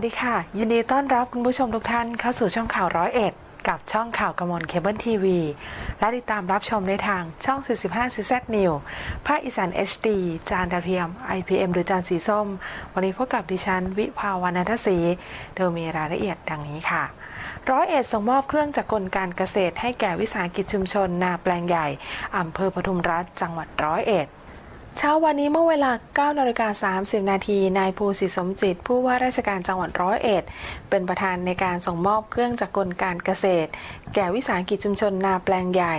วัสดีค่ะ ยินดีต้อนรับคุณผู้ชมทุกท่านเข้าสู่ช่องข่าวร้อยเอ็ดกับช่องข่าวกมลเคเบิลทีวีและติดตามรับชมในทางช่อง 45 CZ New ภาคอีสาน HD จานดาวเทียม IPM หรือจานสีส้ม วันนี้พบกับดิฉัน วิภาวรรณทศรีโดยมีรายละเอียดดังนี้ค่ะร้อยเอ็ดส่งมอบเครื่องจักรกลการเกษตรให้แก่วิสาหกิจชุมชนนาแปลงใหญ่อำเภอปทุมรัฐจังหวัดร้อยเอ็ด เช้าวันนี้เมื่อเวลา9นาฬิกา30 นาที นายภูสิสมจิต ผู้ว่าราชการจังหวัดร้อยเอ็ด เป็นประธานในการส่งมอบเครื่องจักรกลการเกษตร แก่วิสาหกิจชุมชนนาแปลงใหญ่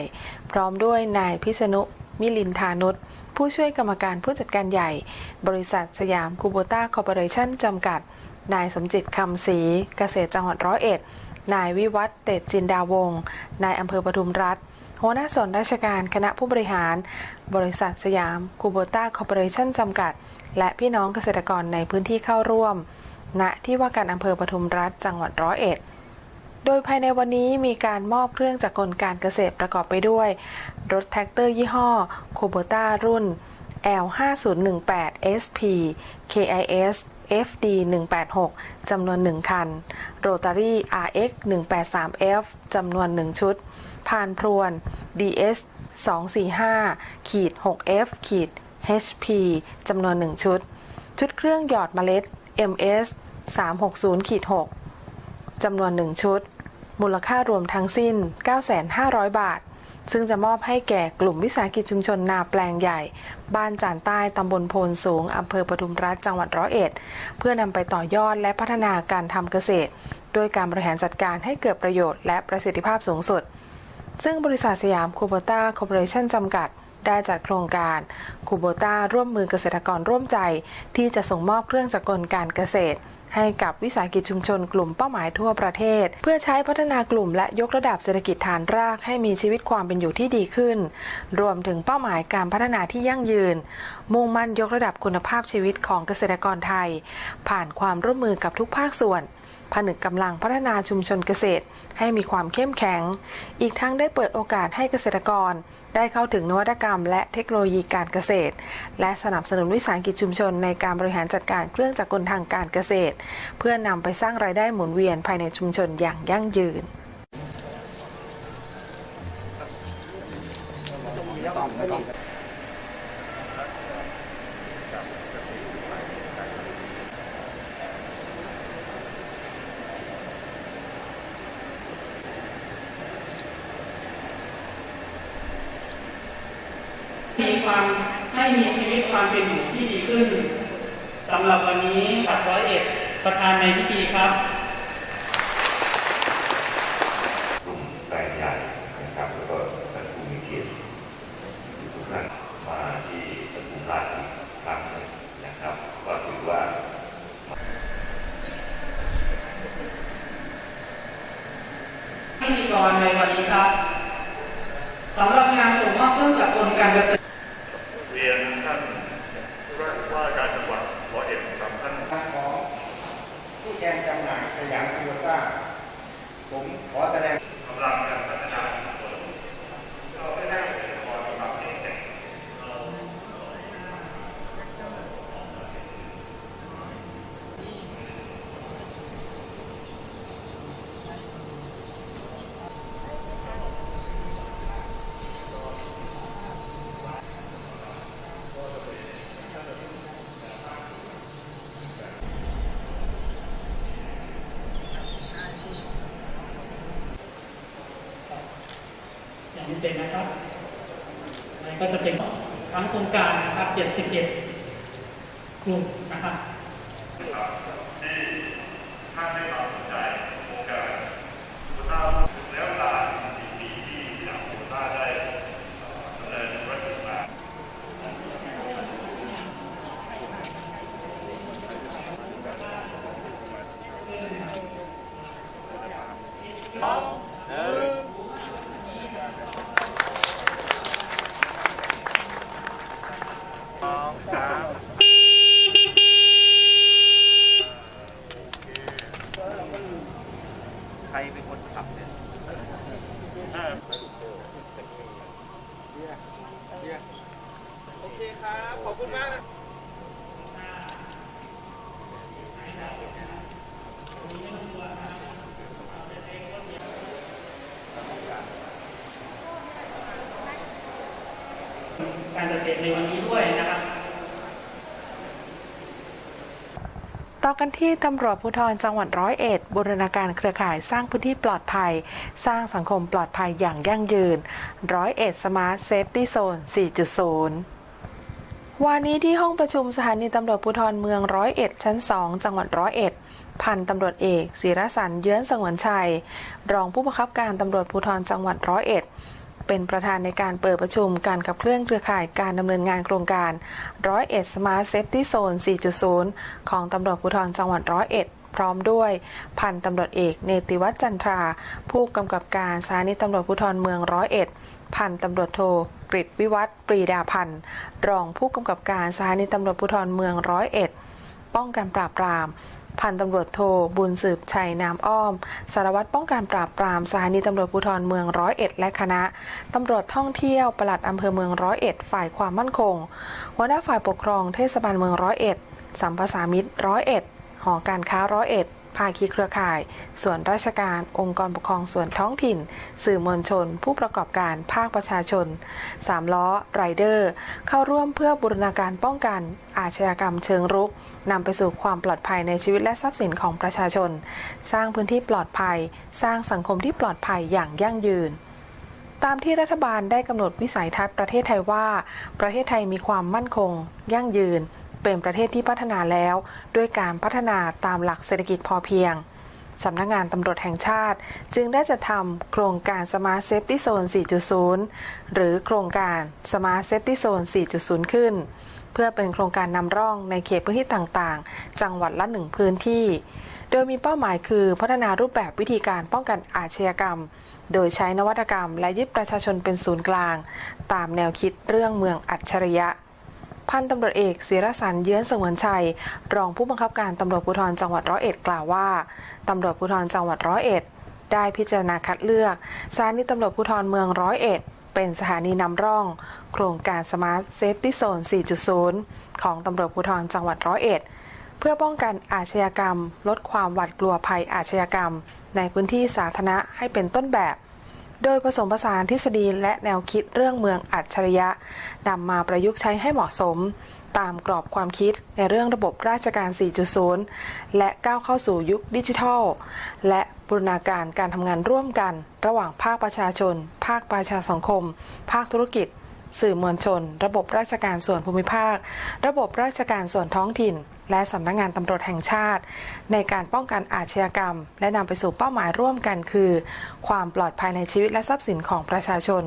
พร้อมด้วยนายพิษณุมิลินทานุชผู้ช่วยกรรมการผู้จัดการใหญ่ บริษัทสยามคูโบต้าคอร์ปอเรชั่นจำกัด นายสมจิตคำศรีเกษตรจังหวัดร้อยเอ็ด นายวิวัฒเตจจินดาวง นายอำเภอปทุมรัฐ หัวหน้าส่วนราชการคณะผู้บริหาร บริษัทสยาม คูโบต้าคอร์ปอเรชั่นจำกัด และพี่น้องเกษตรกรในพื้นที่เข้าร่วม ณที่ว่าการอำเภอปทุมรัฐจังหวัดร้อยเอ็ด โดยภายในวันนี้มีการมอบเครื่องจักรกลการเกษตรประกอบไปด้วย รถแท็กเตอร์ยี่ห้อคูโบต้ารุ่น L5018 SP KIS FD 186จำนวน 1 คันโรตารี่ RX 183F จำนวน 1 ชุด พานพรวน DS 245ขีด 6F ขีด HP จำนวน 1 ชุด ชุดเครื่องหยอดเมล็ด MS 360ขีด6จำนวน 1 ชุด มูลค่ารวมทั้งสิ้น 9,500 บาท ซึ่งจะมอบให้แก่กลุ่มวิสาหกิจชุมชนนาแปลงใหญ่ บ้านจานใต้ตำบลโพนสูงอำเภอปทุมรัฐจังหวัดร้อยเอ็ด เพื่อนำไปต่อยอดและพัฒนาการทำเกษตร ด้วยการบริหารจัดการให้เกิดประโยชน์และประสิทธิภาพสูงสุด ซึ่งบริษัทสยามคูโบต้าคอร์ปอเรชั่นจำกัด ได้จัดโครงการคูโบต้าร่วมมือเกษตรกรร่วมใจ ที่จะส่งมอบเครื่องจักรกลการเกษตรให้กับวิสาหกิจชุมชนกลุ่มเป้าหมายทั่วประเทศ เพื่อใช้พัฒนากลุ่มและยกระดับเศรษฐกิจฐานรากให้มีชีวิตความเป็นอยู่ที่ดีขึ้น รวมถึงเป้าหมายการพัฒนาที่ยั่งยืน มุ่งมั่นยกระดับคุณภาพชีวิตของเกษตรกรไทย ผ่านความร่วมมือกับทุกภาคส่วน ผนึกกำลังพัฒนาชุมชนเกษตร ให้มีความเข้มแข็ง อีกทั้งได้เปิดโอกาสให้เกษตรกร ได้เข้าถึงนวัตกรรม และเทคโนโลยีการเกษตร และสนับสนุนวิสาหกิจชุมชนในการบริหารจัดการเครื่องจักรกลทางการเกษตร เพื่อนำไปสร้างรายได้หมุนเวียนภายในชุมชนอย่างยั่งยืน มีความให้มีชีวิตความเป็นอยู่ที่ดี ขึ้นสำหรับวันนี้ปัดร้อยเอ็ดประธานในพิธีครับ กลุ่มแปลงใหญ่นะครับแล้วก็ท่านผู้มีเกียรติทุกท่านมาที่ปทุมราชอีกครั้งหนึ่งนะครับ ก็ถือว่า พิธีกรในวันนี้ครับสำหรับงานส่งมอบเครื่องจักรกลการเกษตร เรียนท่านผู้ว่าราชการจังหวัดร้อยเอ็ดครับท่าน ของผู้แทนจำหน่ายสยามคูโบต้า ผมขอแสดง กำลังการพัฒนาชุมชนก็ไม่ได้เกษตรกรกำลังเองแต่ อย่างพิเศษนะครับนี่ก็จะเป็นทั้งโครง การนะครับ 71 กลุ่มนะครับ ที่ท่านได้มาสนใจโครงการคุณภาพแล้วเวลา4ปีที่สยามคุณภาพได้ดำเนินธุรกิจมา ใครเป็นคนขับเนี่ยโอเคครับ ขอบคุณมากนะ การเกษตรในวันนี้ด้วยนะครับต่อกันที่ตำรวจภูธรจังหวัดร้อยเอ็ดบูรณาการเครือข่ายสร้างพื้นที่ปลอดภัย สร้างสังคมปลอดภัยอย่างยั่งยืนร้อยเอ็ดสมาร์ทเซฟตี้โซน 4.0วันนี้ที่ห้องประชุมสถานีตำรวจภูธรเมืองร้อยเอ็ดชั้น2จังหวัดร้อยเอ็ดพันตำรวจเอกศิรสันเยื้อนสงวนชัย รองผู้บังคับการตำรวจภูธรจังหวัดร้อยเอ็ด เป็นประธานในการเปิดประชุมการขับเคลื่อนเครือข่ายการดำเนินงานโครงการร้อยเอ็ดสมาร์ทเซฟตี้โซน 4.0 ของตำรวจภูธรจังหวัดร้อยเอ็ดพร้อมด้วยพันตำรวจเอกเนติวัฒน์จันทรา ผู้กำกับการสถานีตำรวจภูธรเมืองร้อยเอ็ดพันตำรวจโทกฤษวิวัฒน์ปรีดาพันธ์รองผู้กำกับการสถานีตำรวจภูธรเมืองร้อยเอ็ดป้องกันปราบปราม พันตำรวจโทบุญสืบชัยนามอ้อม สารวัตรป้องกันปราบปรามสถานีตำรวจภูธรเมืองร้อยเอ็ดและคณะตำรวจท่องเที่ยวปลัดอำเภอเมืองร้อยเอ็ดฝ่ายความมั่นคงหัวหน้าฝ่ายปกครองเทศบาลเมืองร้อยเอ็ดสัมภาษามิตรร้อยเอ็ดหอการค้าร้อยเอ็ด ภาคีเครือข่าย ส่วนราชการ องค์กรปกครองส่วนท้องถิ่น สื่อมวลชน ผู้ประกอบการภาคประชาชนสามล้อไรเดอร์ เข้าร่วมเพื่อบูรณาการป้องกัน อาชญากรรมเชิงรุกนำไปสู่ความปลอดภัยในชีวิตและทรัพย์สินของประชาชน สร้างพื้นที่ปลอดภัย สร้างสังคมที่ปลอดภัยอย่างยั่งยืนตามที่รัฐบาลได้กำหนดวิสัยทัศน์ประเทศไทยว่า ประเทศไทยมีความมั่นคง ยั่งยืน เป็นประเทศที่พัฒนาแล้ว ด้วยการพัฒนาตามหลักเศรษฐกิจพอเพียงสำนักงานตำรวจแห่งชาติ จึงได้จะทำโครงการ Smart Safety Zone 4.0 หรือโครงการ Smart Safety Zone 4.0 ขึ้น เพื่อเป็นโครงการนำร่องในเขตพื้นที่ต่างๆ จังหวัดละหนึ่งพื้นที่ โดยมีเป้าหมายคือพัฒนารูปแบบวิธีการป้องกันอาชญากรรม โดยใช้นวัตกรรมและยึดประชาชนเป็นศูนย์กลาง ตามแนวคิดเรื่องเมืองอัจฉริยะ พันตำรวจเอกศิรสันเยื้อนสงวนชัย รองผู้บังคับการตำรวจภูธรจังหวัดร้อยเอ็ดกล่าวว่าตำรวจภูธรจังหวัดร้อยเอ็ดได้พิจารณาคัดเลือกสถานีตำรวจภูธรเมืองร้อยเอ็ดเป็นสถานีนำร่อง โครงการ Smart Safety Zone 4.0 ของตำรวจภูธรจังหวัดร้อยเอ็ดเพื่อป้องกันอาชญากรรม ลดความหวาดกลัวภัยอาชญากรรม ในพื้นที่สาธารณะให้เป็นต้นแบบ โดยผสมผสานทฤษฎีและแนวคิดเรื่องเมืองอัจฉริยะนำมาประยุกต์ใช้ให้เหมาะสม ตามกรอบความคิดในเรื่องระบบราชการ 4.0 และก้าวเข้าสู่ยุคดิจิทัล และบูรณาการการทำงานร่วมกัน ระหว่างภาคประชาชน ภาคประชาสังคม ภาคธุรกิจ สื่อมวลชน ระบบราชการส่วนภูมิภาค ระบบราชการส่วนท้องถิ่น และสำนักงานตำรวจแห่งชาติ ในการป้องกันอาชญากรรม และนำไปสู่เป้าหมายร่วมกันคือ ความปลอดภัยในชีวิตและทรัพย์สินของประชาชน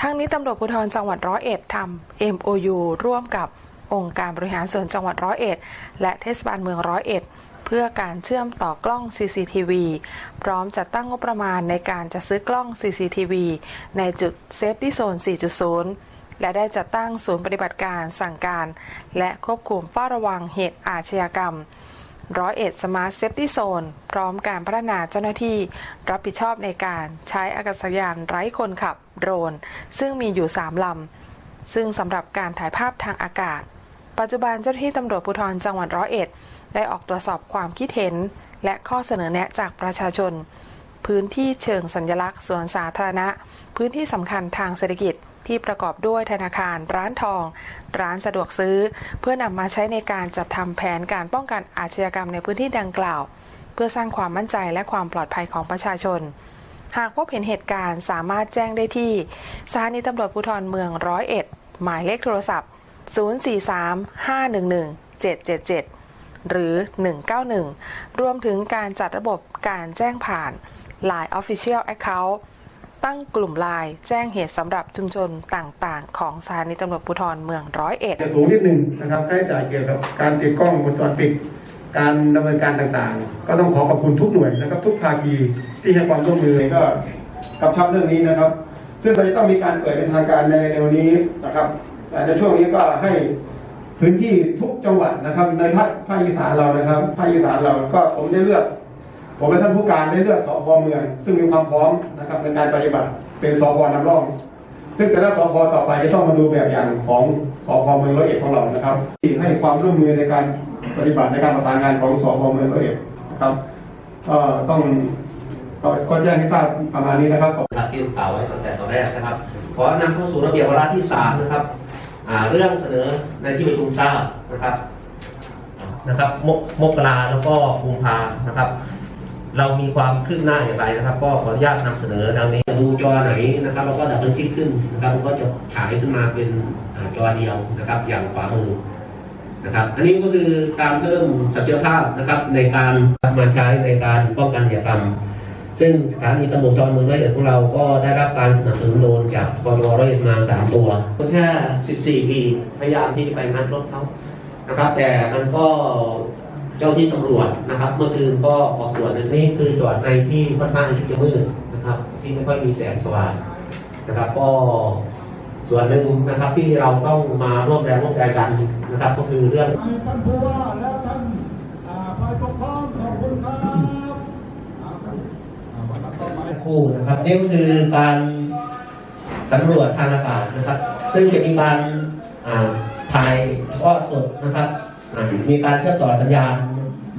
ทั้งนี้ตำรวจภูธรจังหวัดร้อยเอ็ดทำ MOU ร่วมกับองค์การบริหารส่วนจังหวัดร้อยเอ็ดและเทศบาลเมืองร้อยเอ็ดเพื่อการเชื่อมต่อกล้อง CCTV พร้อมจัดตั้งงบประมาณในการจะซื้อกล้อง CCTV ในจุด Safety Zone 4.0 และได้จัดตั้งศูนย์ปฏิบัติการสั่งการ และควบคุมเฝ้าระวังเหตุอาชญากรรมร้อยเอ็ดสมาร์ทเซฟตี้โซนพร้อมการพัฒนาเจ้าหน้าที่ รับผิดชอบในการใช้อากาศยานไร้คนขับโดรน ซึ่งมีอยู่ 3 ลำ ซึ่งสำหรับการถ่ายภาพทางอากาศ ปัจจุบันเจ้าหน้าที่ตำรวจภูธรจังหวัดร้อยเอ็ด ได้ออกตรวจสอบความคิดเห็น และข้อเสนอแนะจากประชาชน พื้นที่เชิงสัญลักษณ์สวนสาธารณะ พื้นที่สำคัญทางเศรษฐกิจ ที่ประกอบด้วยธนาคาร ร้านทอง ร้านสะดวกซื้อ เพื่อนำมาใช้ในการจัดทำแผนการป้องกันอาชญากรรมในพื้นที่ดังกล่าว เพื่อสร้างความมั่นใจและความปลอดภัยของประชาชน หากพบเห็นเหตุการณ์สามารถแจ้งได้ที่สถานีตำรวจภูธรเมืองร้อยเอ็ดหมายเลขโทรศัพท์ 043-511-777 หรือ 191 รวมถึงการจัดระบบการแจ้งผ่าน Line Official Account ตั้งกลุ่มไลน์แจ้งเหตุสำหรับชุมชนต่างๆ ของสถานีตำรวจภูธรเมืองร้อยเอ็ดจะสูงนิดนึงนะครับค่าใช้จ่ายเกี่ยวกับการติดกล้องวงจรปิดการดำเนินการต่างๆ ก็ต้องขอขอบคุณทุกหน่วยนะครับ ทุกภาคีที่ให้ความร่วมมือก็กำชับเรื่องนี้นะครับ ซึ่งเราจะต้องมีการเปิดเป็นทางการในเร็วนี้นะครับแต่ในช่วงนี้ก็ให้พื้นที่ทุกจังหวัดนะครับในภาคภาคอีสานเรานะครับภาคอีสานเราก็ผมได้เลือก ผมและท่านผู้การได้เลือกสพเมือง ซึ่งมีความพร้อมนะครับในการปฏิบัติเป็นสพนำร่อง ซึ่งแต่ละสพต่อไปจะต้องมาดูแบบอย่างของสพเมืองร้อยเอ็ดของเรานะครับที่ให้ความร่วมมือในการปฏิบัติในการประสานงานของสพเมืองร้อยเอ็ดนะครับก็ต้องก็ก็แจ้งให้ทราบประมาณนี้นะครับนะครับที่กล่าวไว้ตั้งแต่ตอนแรกนะครับขอนำเข้าสู่ระเบียบวาระที่สามนะครับอ่าเรื่องเสนอในที่ประชุมทราบนะครับนะครับมกมกราแล้วก็กุมภานะครับ เรามีความคืบหน้าอย่างไรนะครับ ก็ขออนุญาตนำเสนอดังนี้ดูจอไหนนะครับเราก็ดับเบิลคลิกขึ้นนะครับมันก็จะฉายขึ้นมาเป็นจอเดียวนะครับ อย่างขวามือนะครับ อันนี้ก็คือการเพิ่มศักยภาพนะครับ ในการมาใช้ในการป้องกันอาชญากรรม ซึ่งสถานีตำรวจจอเมืองร้อยเอ็ดของเราก็ได้รับการสนับสนุนโดนจากกรร้อยเอ็ดมาสามตัวก็แค่สิบสี่ปีพยายามที่จะไปงัดรถเขานะครับ แต่มันก็ จ้าที่ตำรวจนะครับ เมื่อคืนก็ออกตรวจในนี่คือจอดในที่ค่อนข้างที่จะมืดนะครับ ที่ไม่ค่อยมีแสงสว่างนะครับ ก็ส่วนหนึ่งนะครับที่เราต้องมาร่วมแรงร่วมใจกันนะครับ ก็คือเรื่องท่านผู้ว่าและท่านอ่าฝ่ายปกครองขอบคุณครับอ่าครับอ่าวันละต่อมาคู่นะครับนี่ก็คือการสำรวจทางอากาศนะครับ ซึ่งจะมีการอ่าถ่ายทอดสดนะครับอ่ามีการเชื่อมต่อสัญญาณ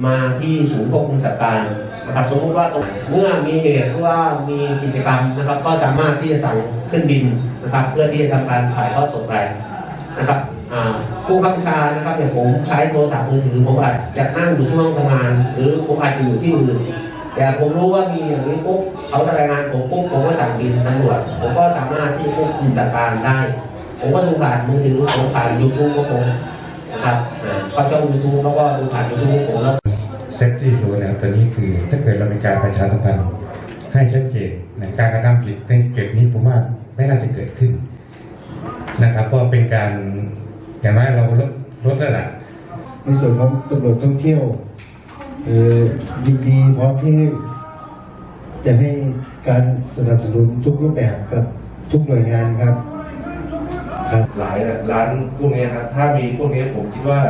มาที่ศูนย์ควบคุมสถานการณ์นะครับสมมติว่าตรงเมื่อมีเหตุว่ามีกิจกรรมนะครับ ก็สามารถที่จะสั่งขึ้นบินนะครับ เพื่อที่จะทำการถ่ายทอดสดไปนะครับผู้บังชานะครับอย่างผมใช้โทรศัพท์มือถือผมอาจจะนั่งอยู่ที่ห้องทำงาน หรือผมอาจจะอยู่ที่อื่นแต่ผมรู้ว่ามีอย่างนี้ปุ๊บเขาจะรายงานผมปุ๊บผมก็สั่งบินสำรวจ ผมก็สามารถที่ควบคุมสถานการณ์ได้ ผมก็ดูผ่านมือถือผมผ่านยูทูบของผม นะครับอ่าเข้าช่องยูทูบแล้วก็ดูผ่านยูทูบของผมแล้วเซฟตี้ศูนย์เนี่ยตัวนี้คือถ้าเกิดเรามีการประชาสัมพันธ์ให้ชัดเจนในการกระทำผิดในเก็บนี้ผมว่าไม่น่าจะเกิดขึ้น นะครับเพราะเป็นการอย่างน้อยเราลดลดระดับในส่วนของตำรวจท่องเที่ยวเอ่อยินดีพร้อมที่จะให้การสนับสนุนทุกรูปแบบกับทุกหน่วยงานครับ ครับหลายร้านพวกนี้ครับถ้ามีพวกนี้ผมคิดว่า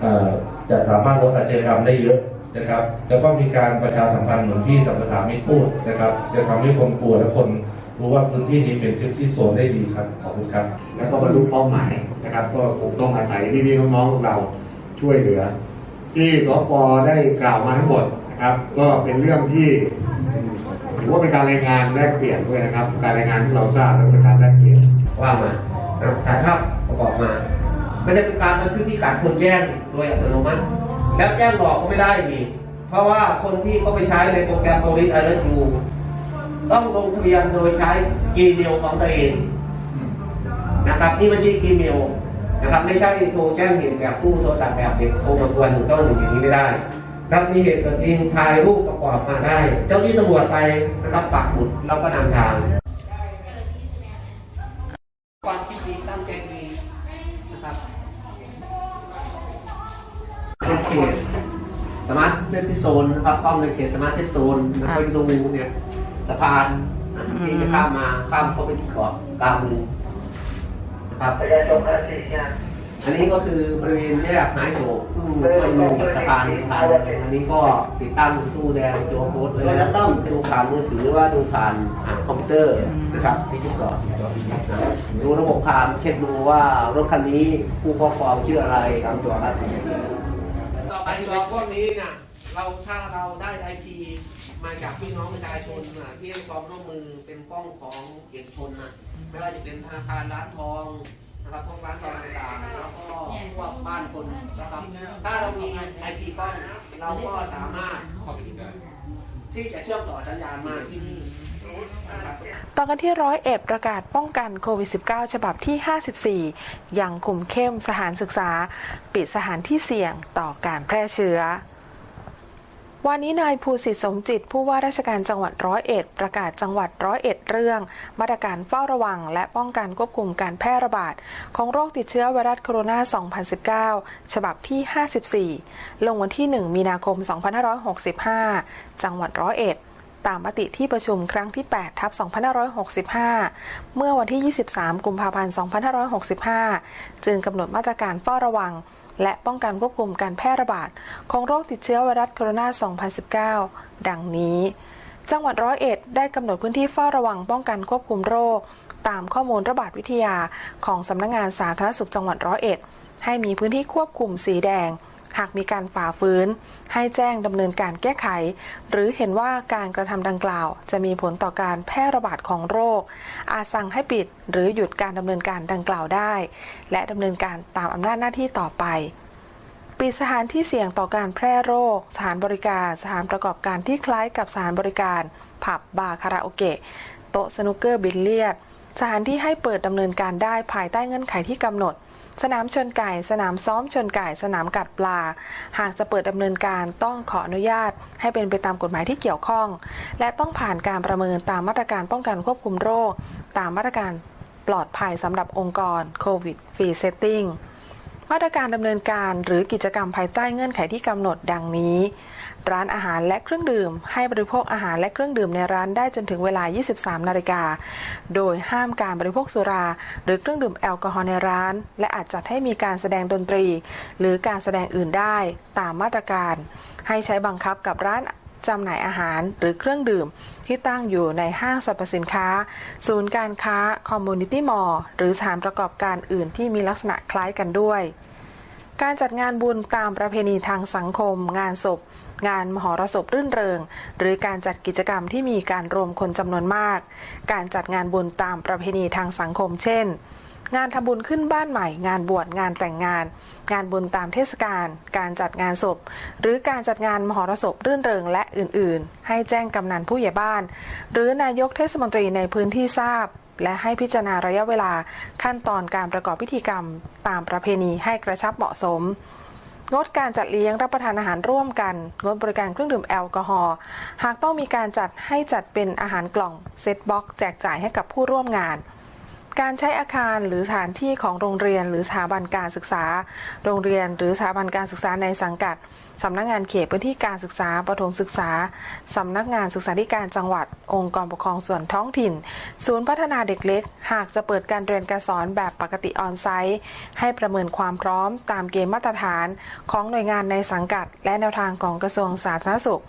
เอ่อจะสามารถลดอาชญากรรมได้เยอะนะครับ แล้วก็มีการประชาสัมพันธ์เหมือนที่สัมปทานมิตรพูดนะครับ จะทำให้คนกลัวและคนรู้ว่าพื้นที่นี้เป็นพื้นที่โซนได้ดีครับขอบคุณครับ แล้วก็บรรลุเป้าหมายนะครับ ก็คงต้องอาศัยพี่ๆน้องๆของเราช่วยเหลือ ที่สปได้กล่าวมาทั้งหมดนะครับ ก็เป็นเรื่องที่ถือว่าเป็นการรายงานแลกเปลี่ยนด้วยนะครับ การรายงานที่เราทราบและเป็นการแลกเปลี่ยนว่ามานะครับ ถ่ายภาพประกอบมาไม่ได้เป็นการบันทึกที่การคนแจ้งโดยอัตโนมัติ แล้วแจ้งหลอกก็ไม่ได้อีกเพราะว่าคนที่เขาไปใช้ในโปรแกรม Police Alert U ต้องลงทะเบียนโดยใช้ Gmail ของตัวเองนะครับนี่ไม่ใช่ Gmail นะครับไม่ใช่โทรแจ้งเหตุแบบตู้โทรศัพท์แบบเด็กโทรมากวนต้องอย่างนี้ไม่ได้ถ้ามีเหตุเกิดจริงถ่ายรูปประกอบมาได้ เจ้าที่ตำรวจไปนะครับปักหมุดแล้วก็นำทาง ในเขตสมาร์ทเซฟตี้โซนนะครับกล้องในเขตสมาร์ทเซฟโซนแล้วก็ดูเนี่ยสะพานที่จะข้ามมาข้ามเข้าไปที่เกาะกลางเมืองนะครับอันนี้ก็คือบริเวณแยกไม้โศกซึ่งมันลงสะพานสะพานอันนี้ก็ติดตั้งตู้แดงตัวโค้ดเลยแล้วต้องดูผ่านมือถือหรือว่าดูผ่านคอมพิวเตอร์นะครับที่ที่เกาะนะดูระบบพามเช็คดูว่ารถคันนี้ผู้ครอบครองชื่ออะไรตามตัวครับ ต่อไปเราพวกนี้เนี่ยเราถ้าเราได้ไอทีมาจากพี่น้องประชาชนนะที่ให้ความร่วมมือเป็นกล้องของเอกชนนะไม่ว่าจะเป็นธนาคารร้านทองนะครับพวกร้านทองต่างๆแล้วก็พวกบ้านคนนะครับ ถ้าเรามีไอทีกล้องเราก็สามารถ ที่จะเชื่อมต่อสัญญาณมาที่นี่นะครับต่อกันที่ร้อยเอ็ดประกาศป้องกันโควิด -19 ฉบับที่ 54อย่างคุมเข้มสถานศึกษา ปิดสถานที่เสี่ยงต่อการแพร่เชื้อ วันนี้นายภูสิทธิ์สมจิต ผู้ว่าราชการจังหวัดร้อยเอ็ดประกาศจังหวัดร้อยเอ็ดเรื่อง มาตรการเฝ้าระวัง และป้องกันควบคุมการแพร่ระบาด ของโรคติดเชื้อไวรัสโคโรนา 2019 ฉบับที่ 54 ลงวันที่ 1 มีนาคม 2565 จังหวัดร้อยเอ็ดตามมติที่ประชุมครั้งที่ 8 ทับ 2565 เมื่อวันที่ 23 กุมภาพันธ์ 2565 จึงกำหนดมาตรการเฝ้าระวัง และป้องกันควบคุมการแพร่ระบาดของโรคติดเชื้อไวรัสโคโรนา 2019 ดังนี้ จังหวัดร้อยเอ็ดได้กำหนดพื้นที่เฝ้าระวังป้องกันควบคุมโรค ตามข้อมูลระบาดวิทยาของสำนักงงานสาธารณสุขจังหวัดร้อยเอ็ดให้มีพื้นที่ควบคุมสีแดง หากมีการฝ่าฝืน ให้แจ้งดำเนินการแก้ไข หรือเห็นว่าการกระทำดังกล่าว จะมีผลต่อการแพร่ระบาดของโรค อาจสั่งให้ปิด หรือหยุดการดำเนินการดังกล่าวได้ และดำเนินการตามอำนาจหน้าที่ต่อไปปิดสถานที่เสี่ยงต่อการแพร่โรค สถานบริการสถานประกอบการที่คล้ายกับสถานบริการ ผับบาร์คาราโอเกะ โต๊ะสนุกเกอร์บิลเลียด สถานที่ให้เปิดดำเนินการได้ภายใต้เงื่อนไขที่กำหนด สนามชนไก่ สนามซ้อมชนไก่ สนามกัดปลา หากจะเปิดดำเนินการต้องขออนุญาต ให้เป็นไปตามกฎหมายที่เกี่ยวข้อง และต้องผ่านการประเมินตามมาตรการป้องกันควบคุมโรค ตามมาตรการปลอดภัยสำหรับองค์กรโควิดฟรีเซตติ้งมาตรการดำเนินการหรือกิจกรรมภายใต้เงื่อนไขที่กำหนดดังนี้ ร้านอาหารและเครื่องดื่ม ให้บริโภคอาหารและเครื่องดื่มในร้านได้จนถึงเวลา 23 นาฬิกา โดยห้ามการบริโภคสุรา หรือเครื่องดื่มแอลกอฮอล์ในร้าน และอาจจัดให้มีการแสดงดนตรี หรือการแสดงอื่นได้ตามมาตรการ ให้ใช้บังคับกับร้านจำหน่ายอาหารหรือเครื่องดื่ม ที่ตั้งอยู่ในห้างสรรพสินค้า ศูนย์การค้าคอมมูนิตี้มอลล์หรือสถานประกอบการอื่นที่มีลักษณะคล้ายกันด้วย การจัดงานบุญตามประเพณีทางสังคม งานศพ งานมหรสพรื่นเริง หรือการจัดกิจกรรมที่มีการรวมคนจำนวนมาก การจัดงานบุญตามประเพณีทางสังคมเช่น งานทำบุญขึ้นบ้านใหม่ งานบวชงานแต่งงาน งานบุญตามเทศกาลการจัดงานศพ หรือการจัดงานมหรสพรื่นเริงและอื่น ๆ ให้แจ้งกำนันผู้ใหญ่บ้าน หรือนายกเทศมนตรีในพื้นที่ทราบและให้พิจารณาระยะเวลาขั้นตอนการประกอบพิธีกรรมตามประเพณีให้กระชับเหมาะสม งดการจัดเลี้ยงรับประทานอาหารร่วมกัน งดบริการเครื่องดื่มแอลกอฮอล์หากต้องมีการจัดให้จัดเป็นอาหารกล่องเซตบ็อกแจกจ่ายให้กับผู้ร่วมงาน การใช้อาคารหรือสถานที่ของโรงเรียนหรือสถาบันการศึกษา โรงเรียนหรือสถาบันการศึกษาในสังกัดสำนักงานเขตพื้นที่การศึกษาประถมศึกษา สำนักงานศึกษาธิการจังหวัด องค์กรปกครองส่วนท้องถิ่น ศูนย์พัฒนาเด็กเล็ก หากจะเปิดการเรียนการสอนแบบปกติออนไซต์ ให้ประเมินความพร้อมตามเกณฑ์มาตรฐานของหน่วยงานในสังกัด และแนวทางของกระทรวงสาธารณสุข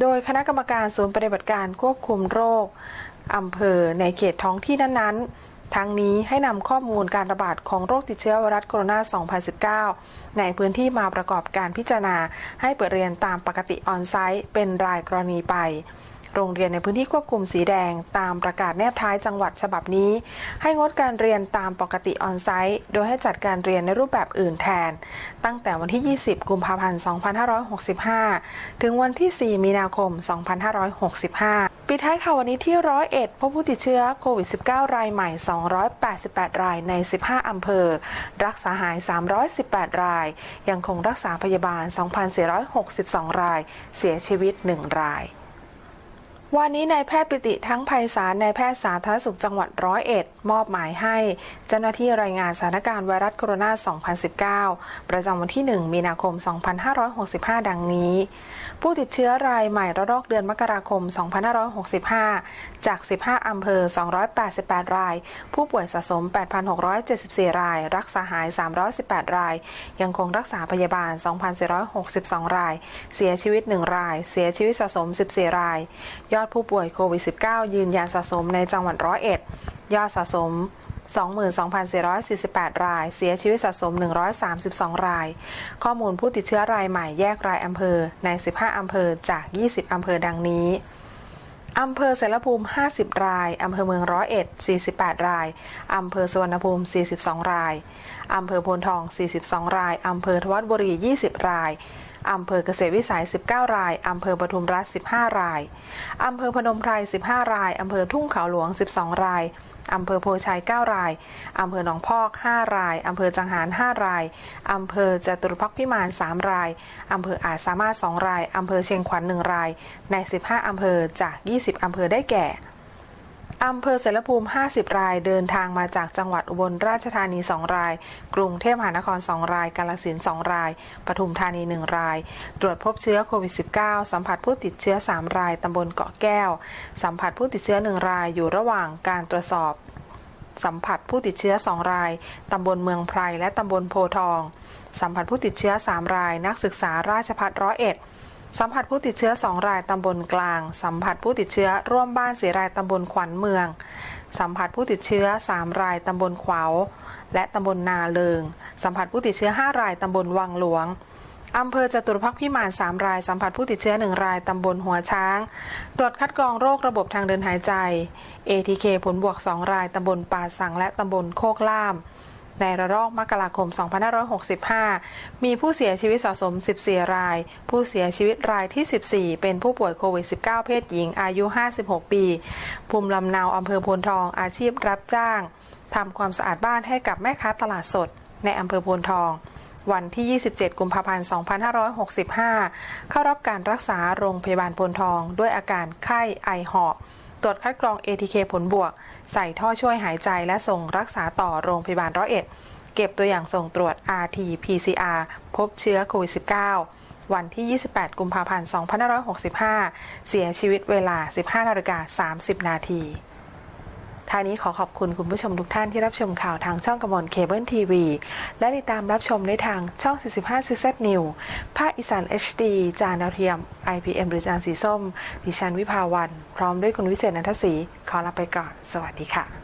โดยคณะกรรมการศูนย์ปฏิบัติการควบคุมโรคอำเภอในเขตท้องที่นั้นๆ ทั้งนี้ให้นำข้อมูลการระบาดของโรคติดเชื้อไวรัสโคโรนา 2019 ในพื้นที่มาประกอบการพิจารณา ให้เปิดเรียนตามปกติออนไซต์เป็นรายกรณีไป โรงเรียนในพื้นที่ควบคุมสีแดง ตามประกาศแนบท้ายจังหวัดฉบับนี้ ให้งดการเรียนตามปกติออนไซต์โดยให้จัดการเรียนในรูปแบบอื่นแทน ตั้งแต่วันที่ 20 กุมภาพันธ์ 2565 ถึงวันที่ 4 มีนาคม 2565 ปิดท้ายข่าววันนี้ที่ร้อยเอ็ดพบผู้ติดเชื้อโควิด -19 รายใหม่ 288 รายใน 15 อำเภอ รักษาหาย 318 ราย ยังคงรักษาพยาบาล 2,462 ราย เสียชีวิต 1 ราย วันนี้นายแพทย์ปิติทั้งไพศาลนายแพทย์สาธารณสุขจังหวัดร้อยเอ็ดมอบหมายให้ เจ้าหน้าที่รายงานสถานการณ์ไวรัสโคโรนา 2019 ประจำวันที่ 1 มีนาคม 2565 ดังนี้ ผู้ติดเชื้อรายใหม่ระลอกเดือนมกราคม 2565 จาก 15 อำเภอ 288 ราย ผู้ป่วยสะสม 8,674 ราย รักษาหาย 318 ราย ยังคงรักษาพยาบาล 2,462 ราย เสียชีวิต 1 ราย เสียชีวิตสะสม 14 ราย ยอดผู้ป่วยโควิด -19 ยืนยันสะสมในจังหวัดร้อยเอ็ดยอดสะสม 22,448 ราย เสียชีวิตสะสม 132 ราย ข้อมูลผู้ติดเชื้อรายใหม่แยกรายอำเภอใน 15 อำเภอจาก 20 อำเภอดังนี้อำเภอเสรภูมิ 50 ราย อำเภอเมืองร้อยเอ็ด 48 ราย อำเภอสุวรรณภูมิ 42 ราย อำเภอโพนทอง 42 ราย อำเภอทวัดบุรี 20 ราย อำเภอเกษตรวิสัย 19 ราย อำเภอปทุมรัฐ 15 ราย อำเภอพนมไพร 15 ราย อำเภอทุ่งเขาหลวง 12 ราย อำเภอโพชัย 9 ราย อำเภอหนองพอก 5 ราย อำเภอจังหาร 5 ราย อำเภอจตุรพักษ์พิมาน 3 ราย อำเภออาจสามารถ 2 ราย อำเภอเชียงขวัญ 1 ราย ใน 15 อำเภอจาก 20 อำเภอได้แก่ อำเภอเสรภูมิ 50 รายเดินทางมาจากจังหวัดอุบลราชธานี 2 ราย กรุงเทพมหานคร 2 ราย กาฬสิน2ราย ปทุมธานี 1 ราย ตรวจพบเชื้อโควิด -19 สัมผัสผู้ติดเชื้อ 3 ราย ตำบลเกาะแก้ว สัมผัสผู้ติดเชื้อ 1 ราย อยู่ระหว่างการตรวจสอบ สัมผัสผู้ติดเชื้อ 2 ราย ตำบลเมืองไพรและตำบลโพทอง สัมผัสผู้ติดเชื้อ 3 ราย นักศึกษาราชภัฏร้อยเอ็ด สัมผัสผู้ติดเชื้อ 2 รายตำบลกลาง สัมผัสผู้ติดเชื้อร่วมบ้านสีรายตำบลขวัญเมือง สัมผัสผู้ติดเชื้อ 3 รายตำบลขวาวและตำบลนาเลิง สัมผัสผู้ติดเชื้อ 5 รายตำบลวังหลวงอำเภอจตุรพักษ์พิมาน 3 ราย สัมผัสผู้ติดเชื้อ 1 ราย ตำบลหัวช้าง ตรวจคัดกรองโรคระบบทางเดินหายใจ ATK ผลบวก 2 ราย ตำบลป่าสังและตำบลโคกล่าม ในระลอกมกราคม 2565 มีผู้เสียชีวิตสะสม 14 ราย ผู้เสียชีวิตรายที่ 14 เป็นผู้ป่วยโควิด -19 เพศหญิงอายุ 56 ปี ภูมิลำเนาอำเภอโพนทองอาชีพรับจ้างทำความสะอาดบ้านให้กับแม่ค้าตลาดสด ในอำเภอโพนทอง วันที่ 27 กุมภาพันธ์ 2565 เข้ารับการรักษาโรงพยาบาลโพนทอง ด้วยอาการไข้ไอหอบ ตรวจคัดกรอง ATK ผลบวก ใส่ท่อช่วยหายใจและส่งรักษาต่อโรงพยาบาลร้อยเอ็ด เก็บตัวอย่างส่งตรวจ RT-PCR พบเชื้อโควิด -19 วันที่ 28 กุมภาพันธ์ 2565 เสียชีวิตเวลา 15นาฬิกา30 นาที ท่านี้ขอขอบคุณคุณผู้ชมทุกท่านที่รับชมข่าวทางช่องกระมลเคเบิลทีวีและติดตามรับชมได้ทางช่อง 45 CZ New ภาคอีสาน HD จานดาวเทียม IPM หรือจานสีส้ม ดิฉันวิภาวัน พร้อมด้วยคุณวิเศษนันทศรีขอลาไปก่อน สวัสดีค่ะ